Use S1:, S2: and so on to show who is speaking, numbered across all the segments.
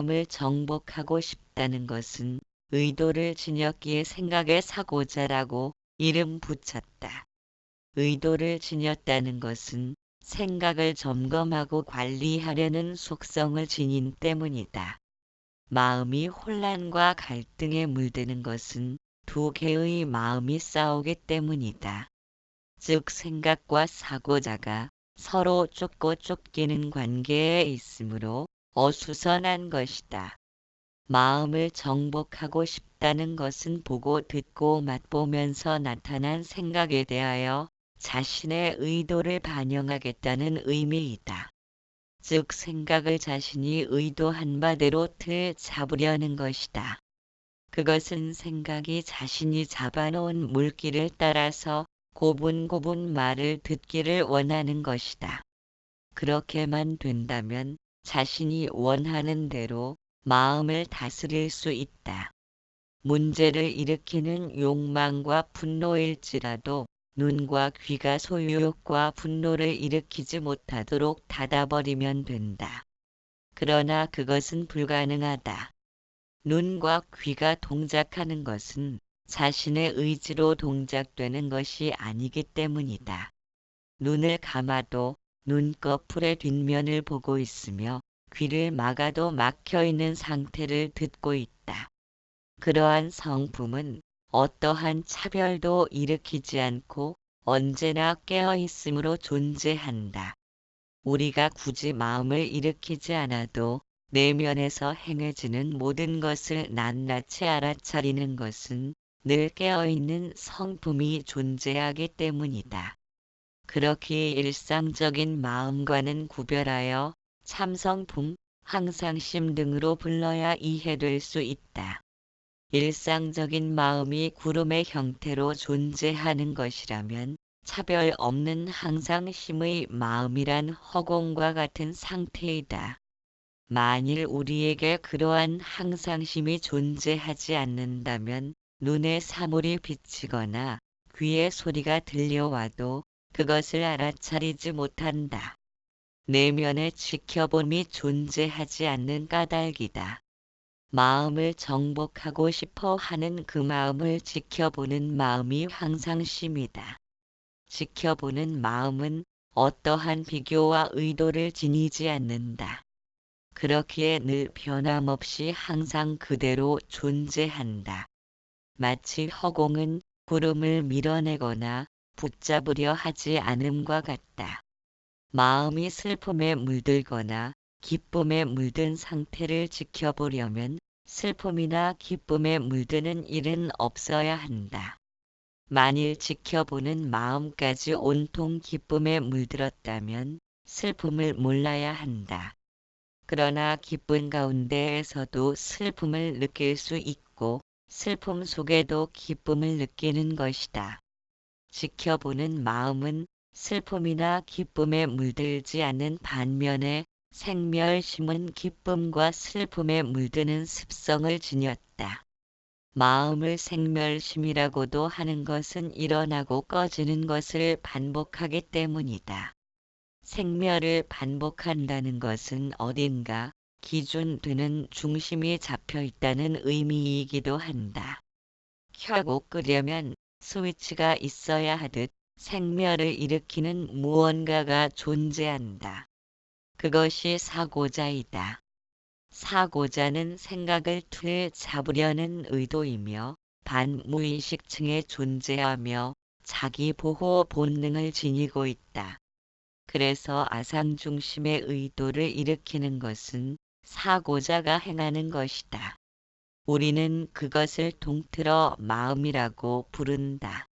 S1: 마음을 정복하고 싶다는 것은 의도를 지녔기에 생각의 사고자라고 이름 붙였다. 의도를 지녔다는 것은 생각을 점검하고 관리하려는 속성을 지닌 때문이다. 마음이 혼란과 갈등에 물드는 것은 두 개의 마음이 싸우기 때문이다. 즉 생각과 사고자가 서로 쫓고 쫓기는 관계에 있으므로 어수선한 것이다. 마음을 정복하고 싶다는 것은 보고 듣고 맛보면서 나타난 생각에 대하여 자신의 의도를 반영하겠다는 의미이다. 즉 생각을 자신이 의도한 바대로 틀 잡으려는 것이다. 그것은 생각이 자신이 잡아놓은 물길을 따라서 고분고분 말을 듣기를 원하는 것이다. 그렇게만 된다면 자신이 원하는 대로 마음을 다스릴 수 있다. 문제를 일으키는 욕망과 분노일지라도 눈과 귀가 소유욕과 분노를 일으키지 못하도록 닫아버리면 된다. 그러나 그것은 불가능하다. 눈과 귀가 동작하는 것은 자신의 의지로 동작되는 것이 아니기 때문이다. 눈을 감아도 눈꺼풀의 뒷면을 보고 있으며 귀를 막아도 막혀 있는 상태를 듣고 있다. 그러한 성품은 어떠한 차별도 일으키지 않고 언제나 깨어 있으므로 존재한다. 우리가 굳이 마음을 일으키지 않아도 내면에서 행해지는 모든 것을 낱낱이 알아차리는 것은 늘 깨어있는 성품이 존재하기 때문이다. 그렇기에 일상적인 마음과는 구별하여 참성품, 항상심 등으로 불러야 이해될 수 있다. 일상적인 마음이 구름의 형태로 존재하는 것이라면 차별 없는 항상심의 마음이란 허공과 같은 상태이다. 만일 우리에게 그러한 항상심이 존재하지 않는다면 눈에 사물이 비치거나 귀에 소리가 들려와도 그것을 알아차리지 못한다. 내면의 지켜봄이 존재하지 않는 까닭이다. 마음을 정복하고 싶어 하는 그 마음을 지켜보는 마음이 항상심이다. 지켜보는 마음은 어떠한 비교와 의도를 지니지 않는다. 그렇기에 늘 변함없이 항상 그대로 존재한다. 마치 허공은 구름을 밀어내거나 붙잡으려 하지 않음과 같다. 마음이 슬픔에 물들거나 기쁨에 물든 상태를 지켜보려면 슬픔이나 기쁨에 물드는 일은 없어야 한다. 만일 지켜보는 마음까지 온통 기쁨에 물들었다면 슬픔을 몰라야 한다. 그러나 기쁨 가운데에서도 슬픔을 느낄 수 있고 슬픔 속에도 기쁨을 느끼는 것이다. 지켜보는 마음은 슬픔이나 기쁨에 물들지 않는 반면에 생멸심은 기쁨과 슬픔에 물드는 습성을 지녔다. 마음을 생멸심이라고도 하는 것은 일어나고 꺼지는 것을 반복하기 때문이다. 생멸을 반복한다는 것은 어딘가 기준되는 중심이 잡혀 있다는 의미이기도 한다. 켜고 끄려면 스위치가 있어야 하듯 생멸을 일으키는 무언가가 존재한다. 그것이 사고자이다. 사고자는 생각을 틀 잡으려는 의도이며 반무의식층에 존재하며 자기 보호 본능을 지니고 있다. 그래서 아상 중심의 의도를 일으키는 것은 사고자가 행하는 것이다. 우리는 그것을 동틀어 마음이라고 부른다.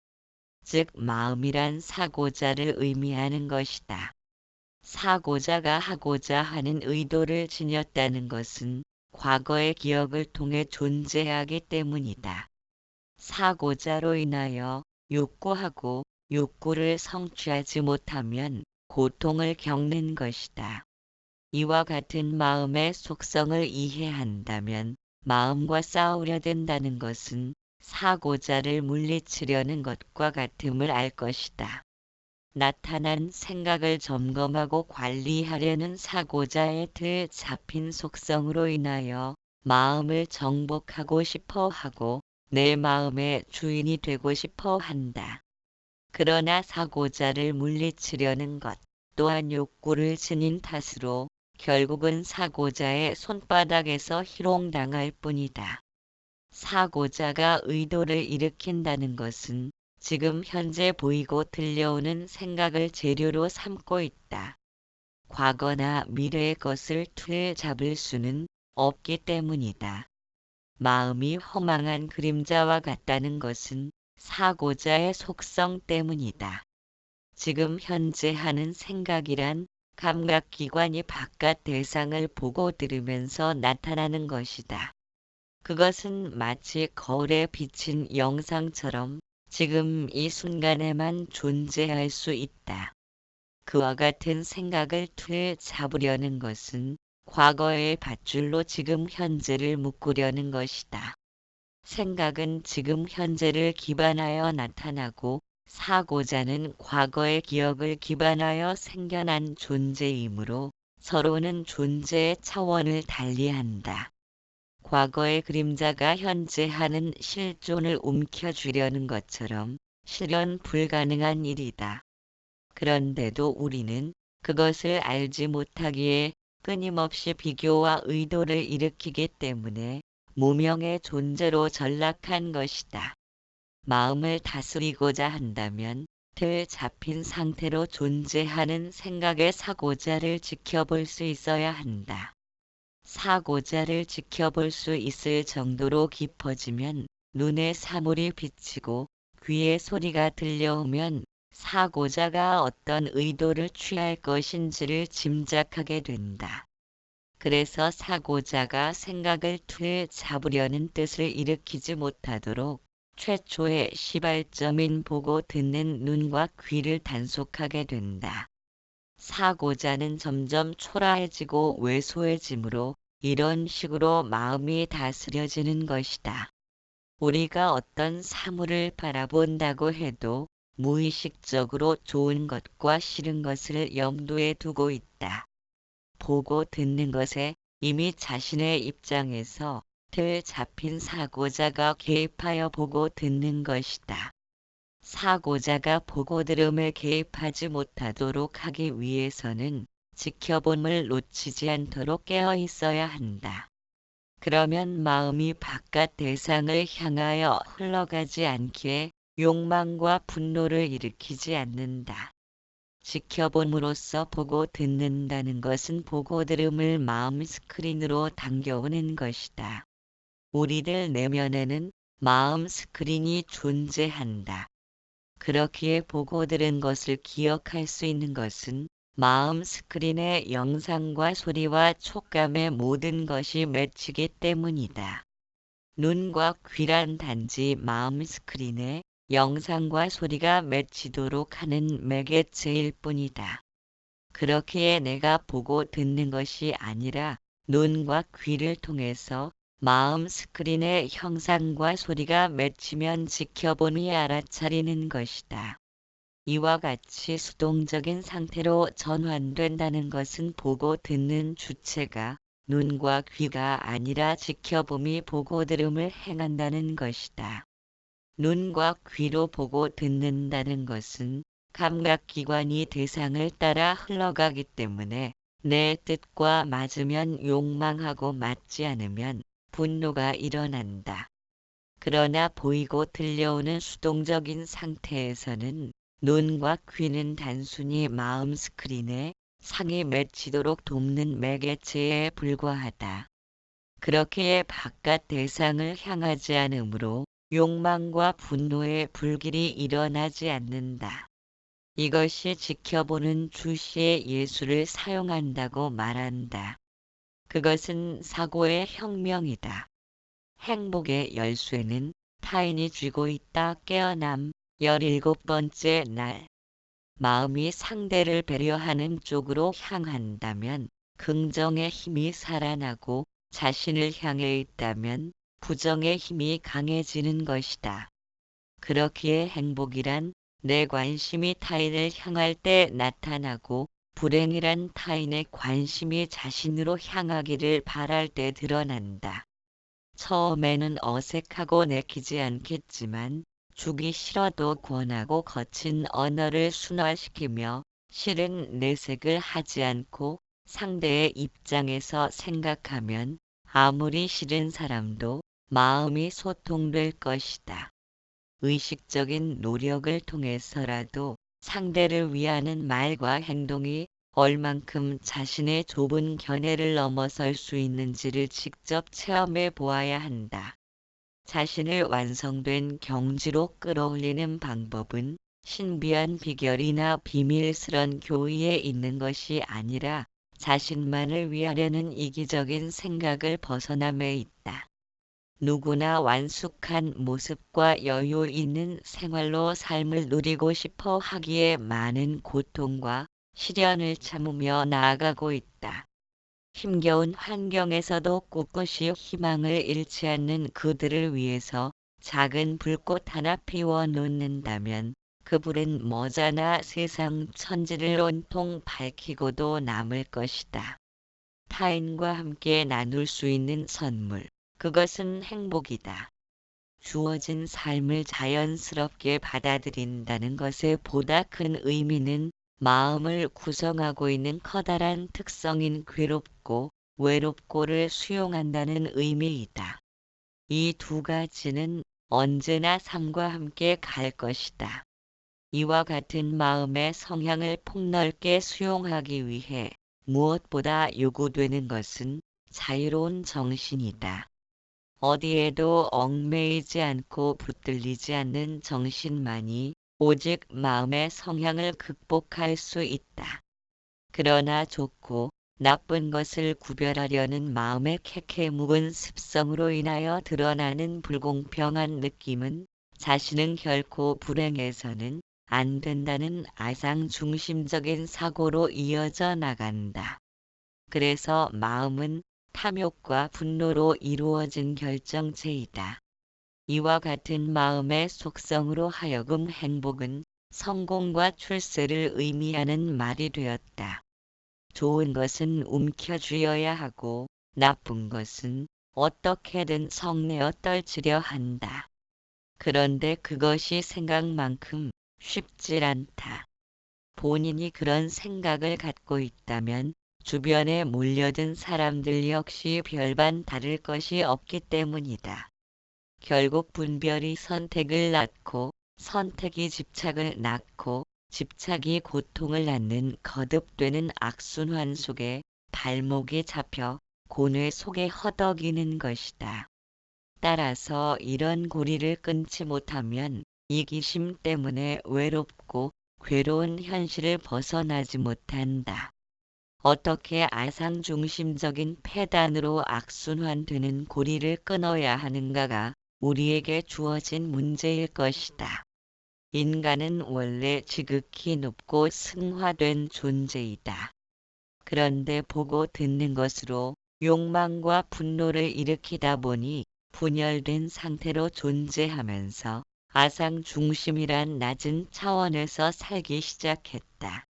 S1: 즉 마음이란 사고자를 의미하는 것이다. 사고자가 하고자 하는 의도를 지녔다는 것은 과거의 기억을 통해 존재하기 때문이다. 사고자로 인하여 욕구하고 욕구를 성취하지 못하면 고통을 겪는 것이다. 이와 같은 마음의 속성을 이해한다면 마음과 싸우려 든다는 것은 사고자를 물리치려는 것과 같음을 알 것이다. 나타난 생각을 점검하고 관리하려는 사고자의 틀 잡힌 속성으로 인하여 마음을 정복하고 싶어 하고 내 마음의 주인이 되고 싶어 한다. 그러나 사고자를 물리치려는 것 또한 욕구를 지닌 탓으로 결국은 사고자의 손바닥에서 희롱당할 뿐이다. 사고자가 의도를 일으킨다는 것은 지금 현재 보이고 들려오는 생각을 재료로 삼고 있다. 과거나 미래의 것을 틀 잡을 수는 없기 때문이다. 마음이 허망한 그림자와 같다는 것은 사고자의 속성 때문이다. 지금 현재 하는 생각이란 감각기관이 바깥 대상을 보고 들으면서 나타나는 것이다. 그것은 마치 거울에 비친 영상처럼 지금 이 순간에만 존재할 수 있다. 그와 같은 생각을 틀 잡으려는 것은 과거의 밧줄로 지금 현재를 묶으려는 것이다. 생각은 지금 현재를 기반하여 나타나고 사고자는 과거의 기억을 기반하여 생겨난 존재이므로 서로는 존재의 차원을 달리한다. 과거의 그림자가 현재 하는 실존을 움켜쥐려는 것처럼 실현 불가능한 일이다. 그런데도 우리는 그것을 알지 못하기에 끊임없이 비교와 의도를 일으키기 때문에 무명의 존재로 전락한 것이다. 마음을 다스리고자 한다면 틀 잡힌 상태로 존재하는 생각의 사고자를 지켜볼 수 있어야 한다. 사고자를 지켜볼 수 있을 정도로 깊어지면 눈에 사물이 비치고 귀에 소리가 들려오면 사고자가 어떤 의도를 취할 것인지를 짐작하게 된다. 그래서 사고자가 생각을 틀 잡으려는 뜻을 일으키지 못하도록 최초의 시발점인 보고 듣는 눈과 귀를 단속하게 된다. 사고자는 점점 초라해지고 왜소해지므로 이런 식으로 마음이 다스려지는 것이다. 우리가 어떤 사물을 바라본다고 해도 무의식적으로 좋은 것과 싫은 것을 염두에 두고 있다. 보고 듣는 것에 이미 자신의 입장에서 틀 잡힌 사고자가 개입하여 보고 듣는 것이다. 사고자가 보고 들음을 개입하지 못하도록 하기 위해서는 지켜봄을 놓치지 않도록 깨어 있어야 한다. 그러면 마음이 바깥 대상을 향하여 흘러가지 않기에 욕망과 분노를 일으키지 않는다. 지켜봄으로써 보고 듣는다는 것은 보고 들음을 마음 스크린으로 당겨오는 것이다. 우리들 내면에는 마음 스크린이 존재한다. 그렇기에 보고 들은 것을 기억할 수 있는 것은 마음 스크린의 영상과 소리와 촉감의 모든 것이 맺히기 때문이다. 눈과 귀란 단지 마음 스크린에 영상과 소리가 맺히도록 하는 매개체일 뿐이다. 그렇기에 내가 보고 듣는 것이 아니라 눈과 귀를 통해서 마음 스크린에 형상과 소리가 맺히면 지켜보니 알아차리는 것이다. 이와 같이 수동적인 상태로 전환된다는 것은 보고 듣는 주체가 눈과 귀가 아니라 지켜봄이 보고 들음을 행한다는 것이다. 눈과 귀로 보고 듣는다는 것은 감각기관이 대상을 따라 흘러가기 때문에 내 뜻과 맞으면 욕망하고 맞지 않으면 분노가 일어난다. 그러나 보이고 들려오는 수동적인 상태에서는 눈과 귀는 단순히 마음 스크린에 상이 맺히도록 돕는 매개체에 불과하다. 그렇기에 바깥 대상을 향하지 않으므로 욕망과 분노의 불길이 일어나지 않는다. 이것이 지켜보는 주시의 예수를 사용한다고 말한다. 그것은 사고의 혁명이다. 행복의 열쇠는 타인이 쥐고 있다 깨어남 열일곱 번째 날. 마음이 상대를 배려하는 쪽으로 향한다면 긍정의 힘이 살아나고 자신을 향해 있다면 부정의 힘이 강해지는 것이다. 그렇기에 행복이란 내 관심이 타인을 향할 때 나타나고 불행이란 타인의 관심이 자신으로 향하기를 바랄 때 드러난다. 처음에는 어색하고 내키지 않겠지만 주기 싫어도 권하고 거친 언어를 순화시키며 실은 내색을 하지 않고 상대의 입장에서 생각하면 아무리 싫은 사람도 마음이 소통될 것이다. 의식적인 노력을 통해서라도 상대를 위하는 말과 행동이 얼만큼 자신의 좁은 견해를 넘어설 수 있는지를 직접 체험해 보아야 한다. 자신을 완성된 경지로 끌어올리는 방법은 신비한 비결이나 비밀스런 교의에 있는 것이 아니라 자신만을 위하려는 이기적인 생각을 벗어남에 있다. 누구나 완숙한 모습과 여유 있는 생활로 삶을 누리고 싶어 하기에 많은 고통과 시련을 참으며 나아가고 있다. 힘겨운 환경에서도 꿋꿋이 희망을 잃지 않는 그들을 위해서 작은 불꽃 하나 피워 놓는다면 그 불은 머자나 세상 천지를 온통 밝히고도 남을 것이다. 타인과 함께 나눌 수 있는 선물, 그것은 행복이다. 주어진 삶을 자연스럽게 받아들인다는 것의 보다 큰 의미는 마음을 구성하고 있는 커다란 특성인 괴롭고 외롭고를 수용한다는 의미이다. 이 두 가지는 언제나 삶과 함께 갈 것이다. 이와 같은 마음의 성향을 폭넓게 수용하기 위해 무엇보다 요구되는 것은 자유로운 정신이다. 어디에도 얽매이지 않고 붙들리지 않는 정신만이 오직 마음의 성향을 극복할 수 있다. 그러나 좋고 나쁜 것을 구별하려는 마음의 캐캐 묵은 습성으로 인하여 드러나는 불공평한 느낌은 자신은 결코 불행해서는 안 된다는 아상 중심적인 사고로 이어져 나간다. 그래서 마음은 탐욕과 분노로 이루어진 결정체이다. 이와 같은 마음의 속성으로 하여금 행복은 성공과 출세를 의미하는 말이 되었다. 좋은 것은 움켜쥐어야 하고 나쁜 것은 어떻게든 성내어 떨치려 한다. 그런데 그것이 생각만큼 쉽질 않다. 본인이 그런 생각을 갖고 있다면 주변에 몰려든 사람들 역시 별반 다를 것이 없기 때문이다. 결국 분별이 선택을 낳고 선택이 집착을 낳고 집착이 고통을 낳는 거듭되는 악순환 속에 발목이 잡혀 고뇌 속에 허덕이는 것이다. 따라서 이런 고리를 끊지 못하면 이기심 때문에 외롭고 괴로운 현실을 벗어나지 못한다. 어떻게 아상 중심적인 폐단으로 악순환되는 고리를 끊어야 하는가가 우리에게 주어진 문제일 것이다. 인간은 원래 지극히 높고 승화된 존재이다. 그런데 보고 듣는 것으로 욕망과 분노를 일으키다 보니 분열된 상태로 존재하면서 아상 중심이란 낮은 차원에서 살기 시작했다.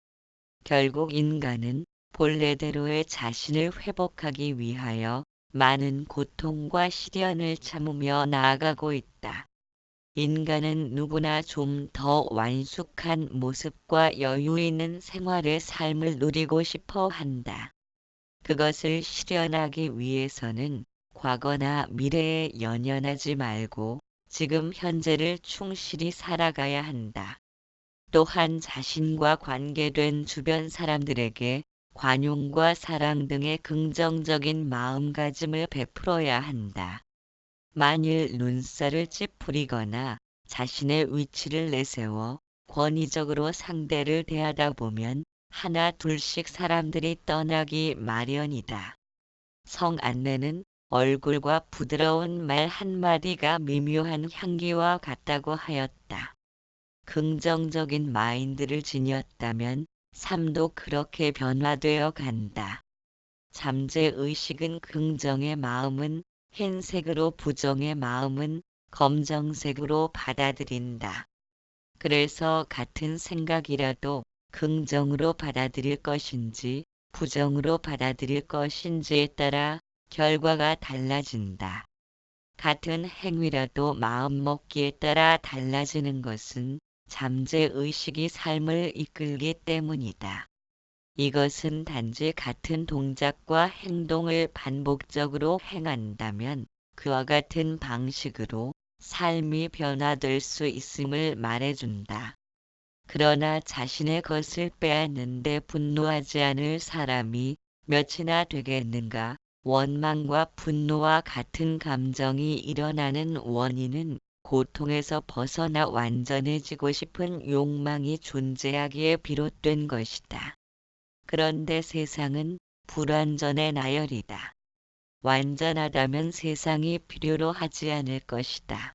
S1: 결국 인간은 본래대로의 자신을 회복하기 위하여 많은 고통과 시련을 참으며 나아가고 있다. 인간은 누구나 좀 더 완숙한 모습과 여유 있는 생활의 삶을 누리고 싶어 한다. 그것을 실현하기 위해서는 과거나 미래에 연연하지 말고 지금 현재를 충실히 살아가야 한다. 또한 자신과 관계된 주변 사람들에게 관용과 사랑 등의 긍정적인 마음가짐을 베풀어야 한다. 만일 눈살을 찌푸리거나 자신의 위치를 내세워 권위적으로 상대를 대하다 보면 하나 둘씩 사람들이 떠나기 마련이다. 성 안내는 얼굴과 부드러운 말 한마디가 미묘한 향기와 같다고 하였다. 긍정적인 마인드를 지녔다면 삶도 그렇게 변화되어 간다. 잠재 의식은 긍정의 마음은 흰색으로 부정의 마음은 검정색으로 받아들인다. 그래서 같은 생각이라도 긍정으로 받아들일 것인지 부정으로 받아들일 것인지에 따라 결과가 달라진다. 같은 행위라도 마음먹기에 따라 달라지는 것은 잠재의식이 삶을 이끌기 때문이다. 이것은 단지 같은 동작과 행동을 반복적으로 행한다면 그와 같은 방식으로 삶이 변화될 수 있음을 말해준다. 그러나 자신의 것을 빼앗는데 분노하지 않을 사람이 몇이나 되겠는가? 원망과 분노와 같은 감정이 일어나는 원인은 고통에서 벗어나 완전해지고 싶은 욕망이 존재하기에 비롯된 것이다. 그런데 세상은 불완전의 나열이다. 완전하다면 세상이 필요로 하지 않을 것이다.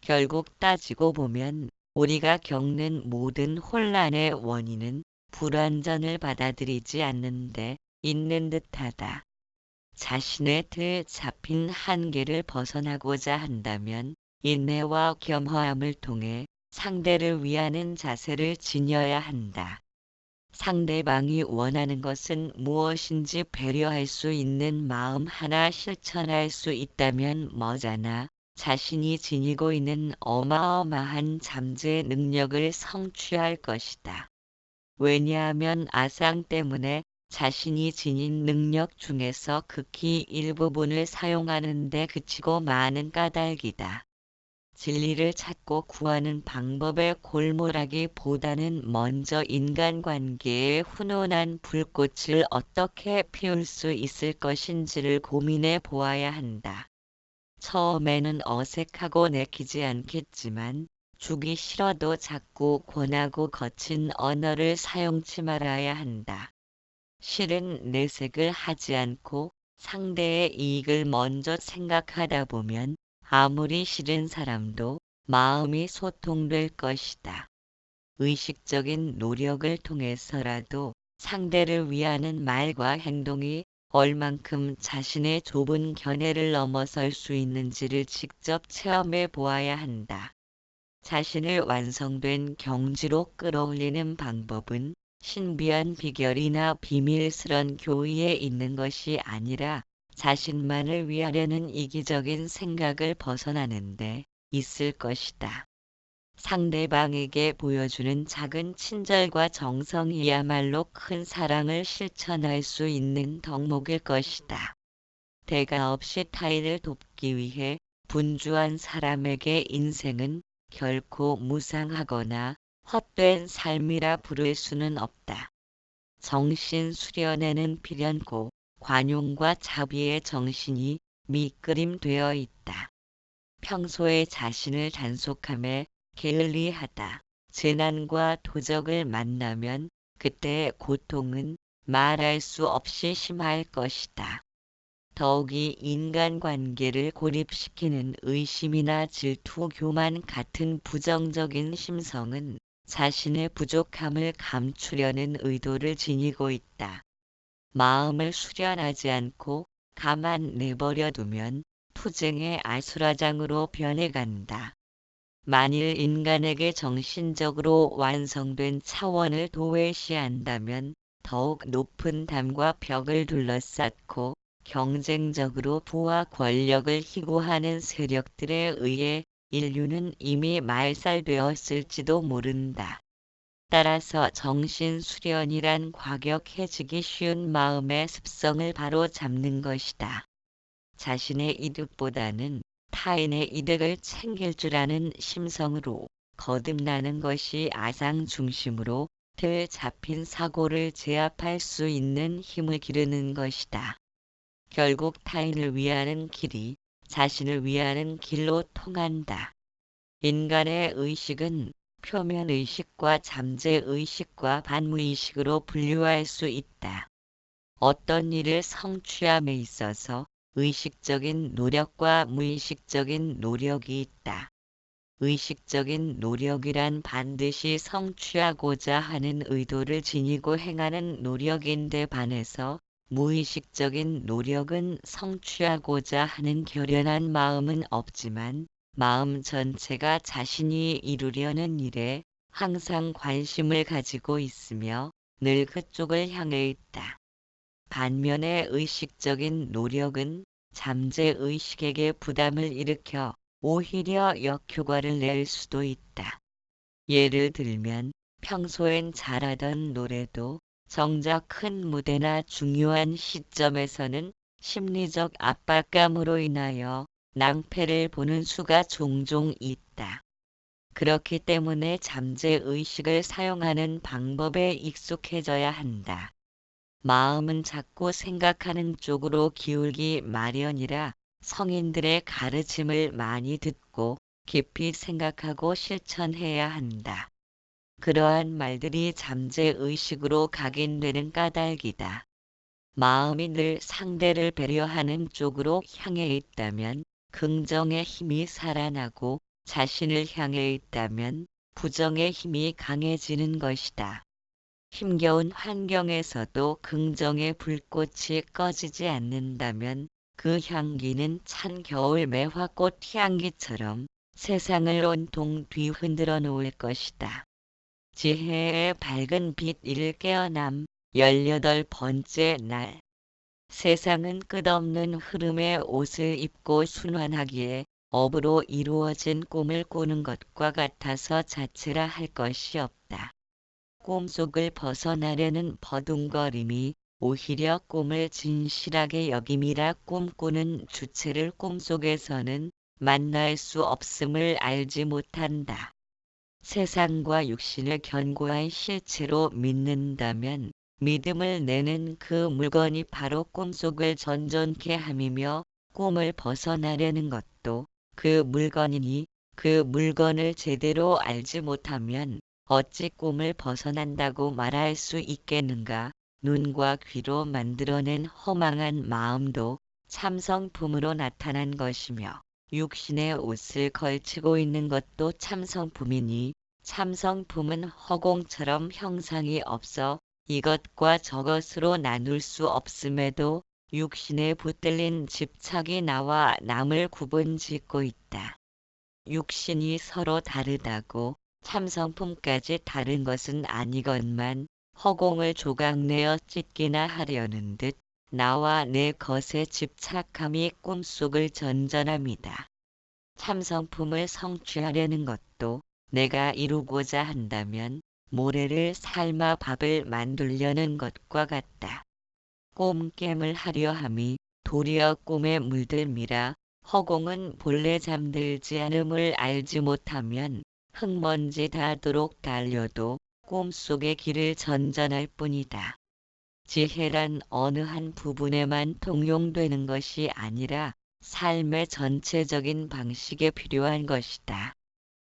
S1: 결국 따지고 보면 우리가 겪는 모든 혼란의 원인은 불완전을 받아들이지 않는데 있는 듯하다. 자신의 틀 잡힌 한계를 벗어나고자 한다면 인내와 겸허함을 통해 상대를 위하는 자세를 지녀야 한다. 상대방이 원하는 것은 무엇인지 배려할 수 있는 마음 하나 실천할 수 있다면 머잖아 자신이 지니고 있는 어마어마한 잠재 능력을 성취할 것이다. 왜냐하면 아상 때문에 자신이 지닌 능력 중에서 극히 일부분을 사용하는 데 그치고 많은 까닭이다. 진리를 찾고 구하는 방법의 골몰하기보다는 먼저 인간관계의 훈훈한 불꽃을 어떻게 피울 수 있을 것인지를 고민해 보아야 한다. 처음에는 어색하고 내키지 않겠지만 주기 싫어도 자꾸 권하고 거친 언어를 사용치 말아야 한다. 실은 내색을 하지 않고 상대의 이익을 먼저 생각하다 보면 아무리 싫은 사람도 마음이 소통될 것이다. 의식적인 노력을 통해서라도 상대를 위하는 말과 행동이 얼만큼 자신의 좁은 견해를 넘어설 수 있는지를 직접 체험해 보아야 한다. 자신을 완성된 경지로 끌어올리는 방법은 신비한 비결이나 비밀스런 교의에 있는 것이 아니라 자신만을 위하려는 이기적인 생각을 벗어나는데 있을 것이다. 상대방에게 보여주는 작은 친절과 정성이야말로 큰 사랑을 실천할 수 있는 덕목일 것이다. 대가 없이 타인을 돕기 위해 분주한 사람에게 인생은 결코 무상하거나 헛된 삶이라 부를 수는 없다. 정신 수련에는 필연고 관용과 자비의 정신이 밑그림 되어 있다. 평소에 자신을 단속함에 게을리하다. 재난과 도적을 만나면 그때의 고통은 말할 수 없이 심할 것이다. 더욱이 인간관계를 고립시키는 의심이나 질투, 교만 같은 부정적인 심성은 자신의 부족함을 감추려는 의도를 지니고 있다. 마음을 수련하지 않고 가만 내버려 두면 투쟁의 아수라장으로 변해간다. 만일 인간에게 정신적으로 완성된 차원을 도외시한다면 더욱 높은 담과 벽을 둘러쌌고 경쟁적으로 부와 권력을 희구하는 세력들에 의해 인류는 이미 말살되었을지도 모른다. 따라서 정신 수련이란 과격해지기 쉬운 마음의 습성을 바로 잡는 것이다. 자신의 이득보다는 타인의 이득을 챙길 줄 아는 심성으로 거듭나는 것이 아상 중심으로 틀 잡힌 사고를 제압할 수 있는 힘을 기르는 것이다. 결국 타인을 위하는 길이 자신을 위하는 길로 통한다. 인간의 의식은 표면의식과 잠재의식과 반무의식으로 분류할 수 있다. 어떤 일을 성취함에 있어서 의식적인 노력과 무의식적인 노력이 있다. 의식적인 노력이란 반드시 성취하고자 하는 의도를 지니고 행하는 노력인데 반해서 무의식적인 노력은 성취하고자 하는 결연한 마음은 없지만 마음 전체가 자신이 이루려는 일에 항상 관심을 가지고 있으며 늘 그쪽을 향해 있다. 반면에 의식적인 노력은 잠재 의식에게 부담을 일으켜 오히려 역효과를 낼 수도 있다. 예를 들면 평소엔 잘하던 노래도 정작 큰 무대나 중요한 시점에서는 심리적 압박감으로 인하여 낭패를 보는 수가 종종 있다. 그렇기 때문에 잠재 의식을 사용하는 방법에 익숙해져야 한다. 마음은 자꾸 생각하는 쪽으로 기울기 마련이라 성인들의 가르침을 많이 듣고 깊이 생각하고 실천해야 한다. 그러한 말들이 잠재 의식으로 각인되는 까닭이다. 마음이 늘 상대를 배려하는 쪽으로 향해 있다면 긍정의 힘이 살아나고 자신을 향해 있다면 부정의 힘이 강해지는 것이다. 힘겨운 환경에서도 긍정의 불꽃이 꺼지지 않는다면 그 향기는 찬 겨울 매화꽃 향기처럼 세상을 온통 뒤흔들어 놓을 것이다. 지혜의 밝은 빛 일 깨어남 열여덟 번째 날 세상은 끝없는 흐름의 옷을 입고 순환하기에 업으로 이루어진 꿈을 꾸는 것과 같아서 자체라 할 것이 없다. 꿈 속을 벗어나려는 버둥거림이 오히려 꿈을 진실하게 여김이라 꿈꾸는 주체를 꿈 속에서는 만날 수 없음을 알지 못한다. 세상과 육신을 견고한 실체로 믿는다면 믿음을 내는 그 물건이 바로 꿈속을 전전케 함이며 꿈을 벗어나려는 것도 그 물건이니 그 물건을 제대로 알지 못하면 어찌 꿈을 벗어난다고 말할 수 있겠는가? 눈과 귀로 만들어낸 허망한 마음도 참성품으로 나타난 것이며 육신의 옷을 걸치고 있는 것도 참성품이니 참성품은 허공처럼 형상이 없어 이것과 저것으로 나눌 수 없음에도 육신에 붙들린 집착이 나와 남을 구분 짓고 있다. 육신이 서로 다르다고 참성품까지 다른 것은 아니건만 허공을 조각내어 찢기나 하려는 듯 나와 내 것에 집착함이 꿈속을 전전합니다. 참성품을 성취하려는 것도 내가 이루고자 한다면 모래를 삶아 밥을 만들려는 것과 같다. 꿈깨을 하려 함이 도리어 꿈에 물들미라 허공은 본래 잠들지 않음을 알지 못하면 흙먼지 닿도록 달려도 꿈속의 길을 전전할 뿐이다. 지혜란 어느 한 부분에만 통용되는 것이 아니라 삶의 전체적인 방식에 필요한 것이다.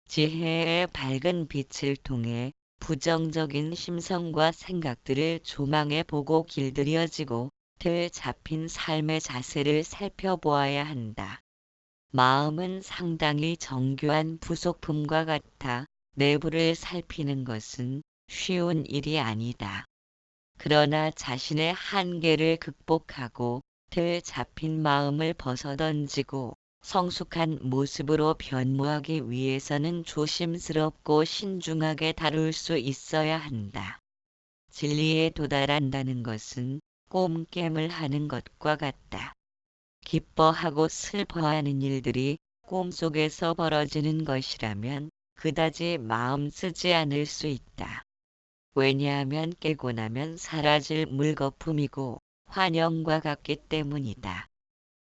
S1: 지혜의 밝은 빛을 통해 부정적인 심성과 생각들을 조망해 보고 길들여지고 틀 잡힌 삶의 자세를 살펴보아야 한다. 마음은 상당히 정교한 부속품과 같아 내부를 살피는 것은 쉬운 일이 아니다. 그러나 자신의 한계를 극복하고 틀 잡힌 마음을 벗어던지고 성숙한 모습으로 변모하기 위해서는 조심스럽고 신중하게 다룰 수 있어야 한다. 진리에 도달한다는 것은 꼼겜을 하는 것과 같다. 기뻐하고 슬퍼하는 일들이 꿈속에서 벌어지는 것이라면 그다지 마음 쓰지 않을 수 있다. 왜냐하면 깨고 나면 사라질 물거품이고 환영과 같기 때문이다.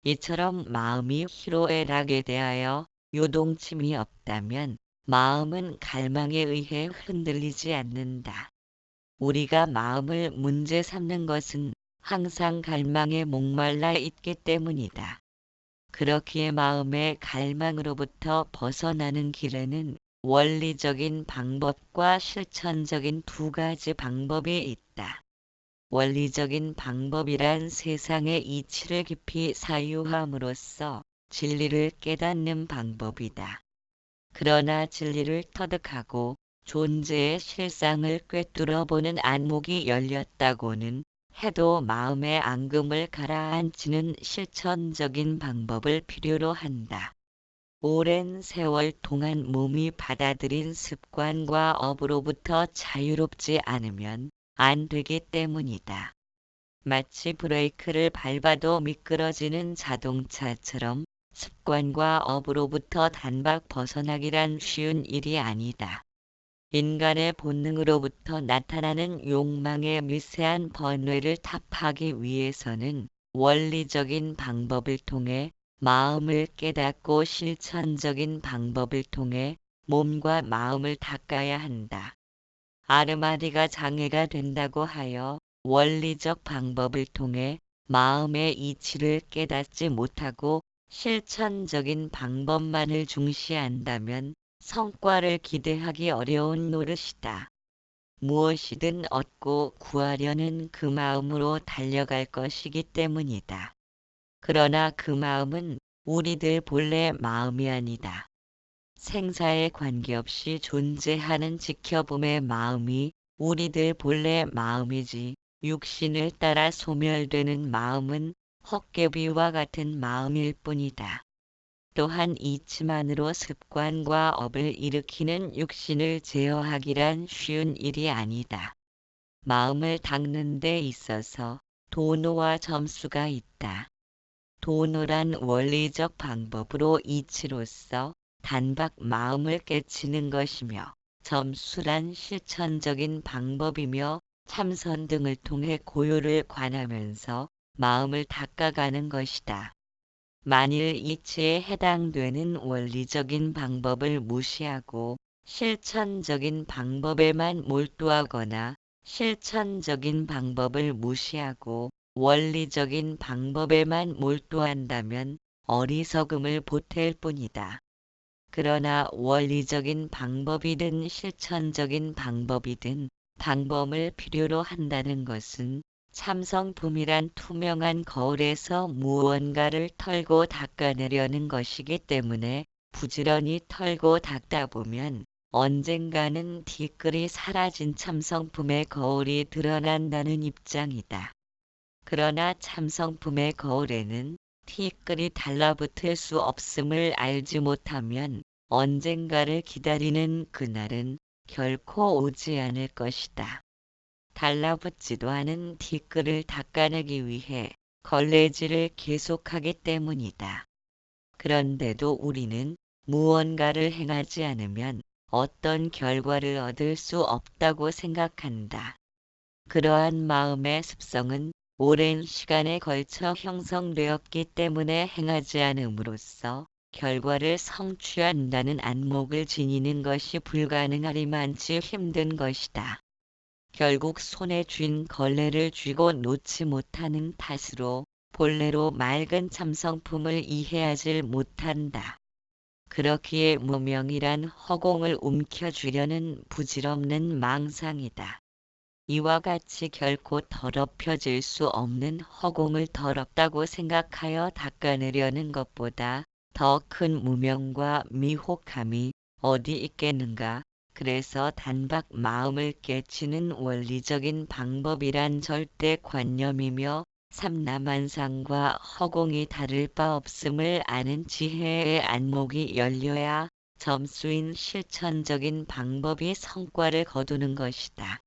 S1: 이처럼 마음이 희로애락에 대하여 요동침이 없다면 마음은 갈망에 의해 흔들리지 않는다. 우리가 마음을 문제 삼는 것은 항상 갈망에 목말라 있기 때문이다. 그렇기에 마음의 갈망으로부터 벗어나는 길에는 원리적인 방법과 실천적인 두 가지 방법이 있다. 원리적인 방법이란 세상의 이치를 깊이 사유함으로써 진리를 깨닫는 방법이다. 그러나 진리를 터득하고 존재의 실상을 꿰뚫어 보는 안목이 열렸다고는 해도 마음의 앙금을 가라앉히는 실천적인 방법을 필요로 한다. 오랜 세월 동안 몸이 받아들인 습관과 업으로부터 자유롭지 않으면 안 되기 때문이다. 마치 브레이크를 밟아도 미끄러지는 자동차처럼 습관과 업으로부터 단박 벗어나기란 쉬운 일이 아니다. 인간의 본능으로부터 나타나는 욕망의 미세한 번뇌를 타파하기 위해서는 원리적인 방법을 통해 마음을 깨닫고 실천적인 방법을 통해 몸과 마음을 닦아야 한다. 아르마디가 장애가 된다고 하여 원리적 방법을 통해 마음의 이치를 깨닫지 못하고 실천적인 방법만을 중시한다면 성과를 기대하기 어려운 노릇이다. 무엇이든 얻고 구하려는 그 마음으로 달려갈 것이기 때문이다. 그러나 그 마음은 우리들 본래 마음이 아니다. 생사에 관계없이 존재하는 지켜봄의 마음이 우리들 본래 마음이지 육신을 따라 소멸되는 마음은 헛개비와 같은 마음일 뿐이다. 또한 이치만으로 습관과 업을 일으키는 육신을 제어하기란 쉬운 일이 아니다. 마음을 닦는 데 있어서 도노와 점수가 있다. 도노란 원리적 방법으로 이치로서 단박 마음을 깨치는 것이며 점수란 실천적인 방법이며 참선 등을 통해 고요를 관하면서 마음을 닦아가는 것이다. 만일 이치에 해당되는 원리적인 방법을 무시하고 실천적인 방법에만 몰두하거나 실천적인 방법을 무시하고 원리적인 방법에만 몰두한다면 어리석음을 보탤 뿐이다. 그러나 원리적인 방법이든 실천적인 방법이든 방법을 필요로 한다는 것은 참성품이란 투명한 거울에서 무언가를 털고 닦아내려는 것이기 때문에 부지런히 털고 닦다 보면 언젠가는 뒤끌이 사라진 참성품의 거울이 드러난다는 입장이다. 그러나 참성품의 거울에는 티끌이 달라붙을 수 없음을 알지 못하면 언젠가를 기다리는 그날은 결코 오지 않을 것이다. 달라붙지도 않은 티끌을 닦아내기 위해 걸레질을 계속하기 때문이다. 그런데도 우리는 무언가를 행하지 않으면 어떤 결과를 얻을 수 없다고 생각한다. 그러한 마음의 습성은 오랜 시간에 걸쳐 형성되었기 때문에 행하지 않음으로써 결과를 성취한다는 안목을 지니는 것이 불가능하리만치 힘든 것이다. 결국 손에 쥔 걸레를 쥐고 놓지 못하는 탓으로 본래로 맑은 참성품을 이해하지 못한다. 그렇기에 무명이란 허공을 움켜쥐려는 부질없는 망상이다. 이와 같이 결코 더럽혀질 수 없는 허공을 더럽다고 생각하여 닦아내려는 것보다 더 큰 무명과 미혹함이 어디 있겠는가. 그래서 단박 마음을 깨치는 원리적인 방법이란 절대 관념이며 삼라만상과 허공이 다를 바 없음을 아는 지혜의 안목이 열려야 점수인 실천적인 방법이 성과를 거두는 것이다.